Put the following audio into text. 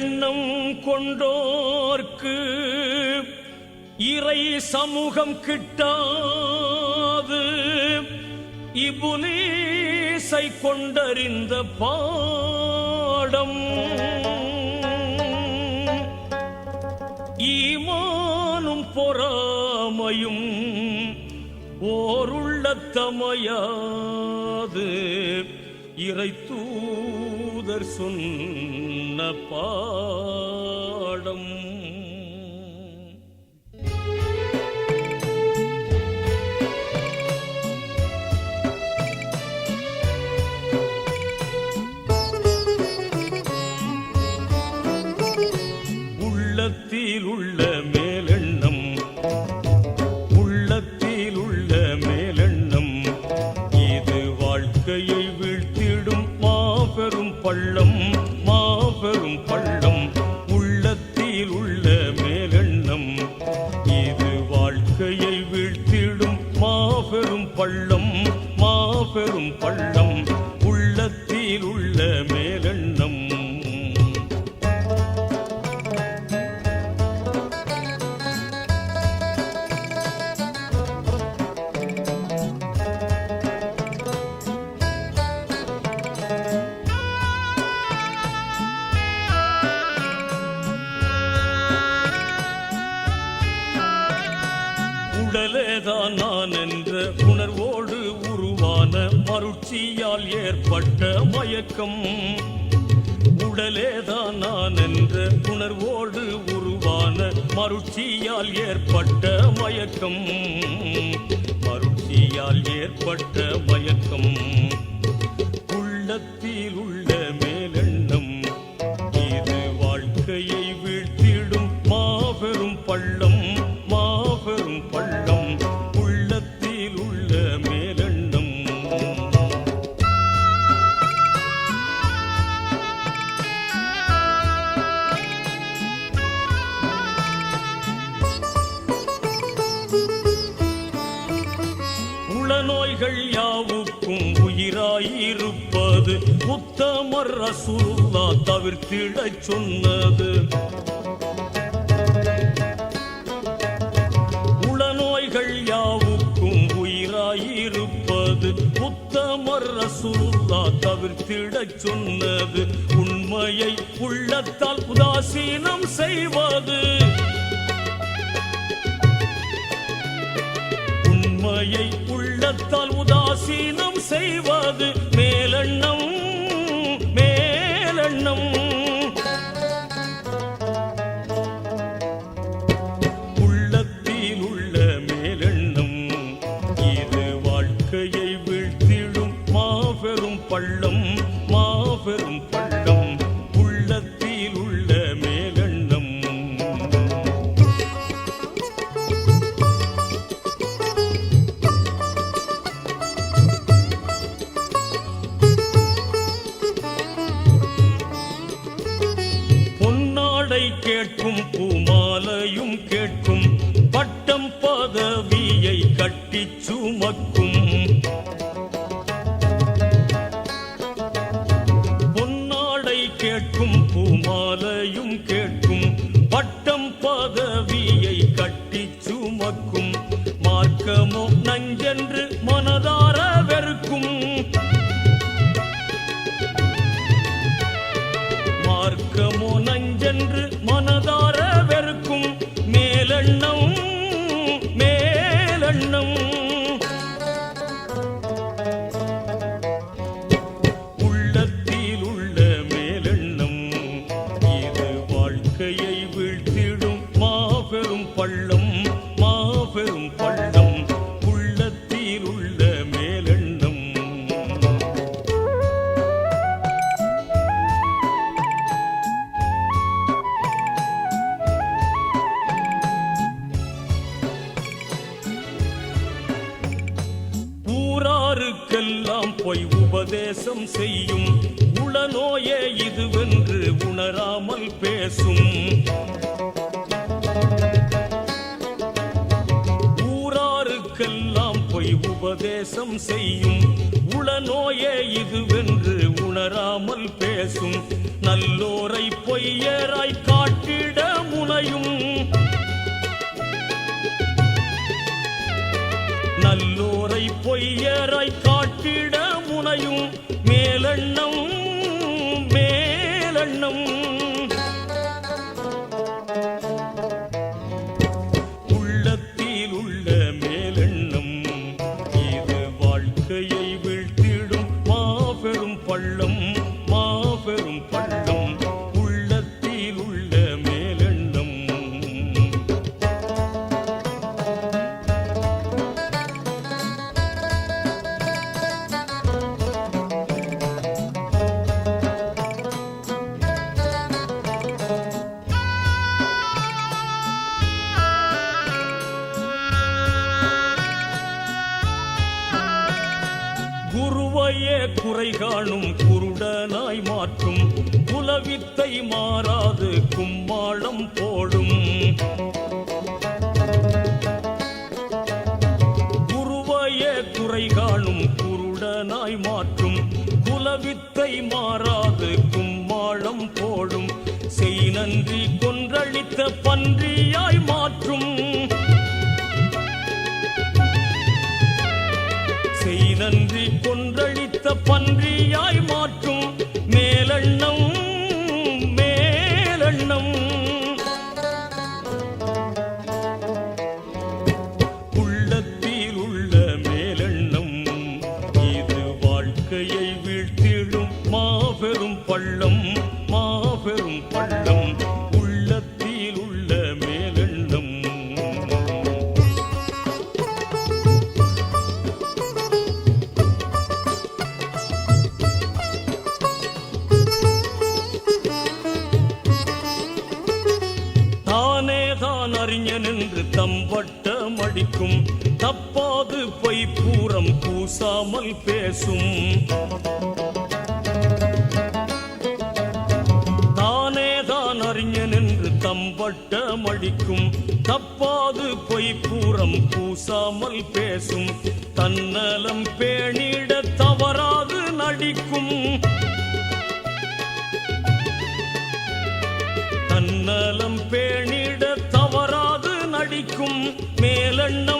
எண்ணம் கொண்டோர்க்கு இறை சமூகம் கிட்டாது. இபுலீசை கொண்டறிந்த பாடம். ஈமானும் பொறாமையும் ஓருள்ளத்தமையாது. இறை தூ தூதர் சொன்ன பாடம். உள்ளத்தில் உள்ள உடலேதான் நான் என்ற உணர்வோடு உருவான மருட்சியால் ஏற்பட்ட மயக்கம். உடலேதான் நான் என்ற உணர்வோடு உருவான மருட்சியால் ஏற்பட்ட மயக்கம். உளநோய்கள் யாவுக்கும் உயிராயிருப்பது. உத்தமர் ரசூலுல்லா தவிர்த்திடச் சொன்னது. உளநோய்கள் யாவுக்கும் உயிராயிருப்பது. உத்தமர் ரசூலுல்லா தவிர்த்திடச் சொன்னது. உண்மையை உள்ளத்தால் உதாசீனம் செய்வது. உண்மையை உள்ளத்தால் உதாசீனம் செய்வது மேலெண்ணம் மேலெண்ணம். உள்ளத்தில் உள்ள மேலெண்ணம் இது வாழ்க்கையை வீழ்த்திடும் மாபெரும் பள்ளம் மாபெரும் பள்ளம். கேட்கும் பூமாலையும் கேட்கும் பட்டம் பதவியை கட்டி சுமக்கும். பொன்னாடை கேட்கும் பூமாலையும் கேட்கும் பட்டம் பதவியை கட்டி சுமக்கும். மார்க்கமோ நஞ்சன் வாழ்க்கையை வீழ்த்திடும் மாபெரும் பள்ளம் மாபெரும் பள்ளம் உள்ளத்தில் உள்ள மேலெண்ணம். ஊராருக்கெல்லாம் போய் உபதேசம் செய்யும் உள இதுவென்று உணராமல் பேசும். ஊராருக்கெல்லாம் போய் உபதேசம் செய்யும். உளநோயே இதுவென்று உணராமல் பேசும். நல்லோரை பொய்யராய் காட்டிட முனையும். நல்லோரை பொய்யராய் காட்டிட முனையும். மேலெண்ணம் பொய்யரா காணும் குருடனாய் மாற்றும். குலவித்தை மாறாது கும்மாளம் போடும். குருவையே குறை காணும் குருடனாய் மாற்றும். குலவித்தை மாறாது கும்மாளம் போடும். செய் நன்றி கொன்றளித்த பன்றியாய் மாற்றும். நன்றி கொன்றழித்த பன்றியாய் மாற்றும் மேலெண்ணம் மேலெண்ணம். உள்ளத்தில் உள்ள மேலெண்ணம் இது வாழ்க்கையை வீழ்த்திடும் மாபெரும் பள்ளம் மாபெரும் பள்ளம். வட்டம் வட்டம் அடிக்கும் தப்பாது பொய் பூரம் பூசாமல் பேசும். தானேதான் அறிஞன் என்று தம்பட்டம் அடிக்கும் தப்பாது பொய் பூரம் பூசாமல் பேசும். தன்னலம் பேணிட தவறாது நடிக்கும். தன்னலம் பே மேலெண்ணம்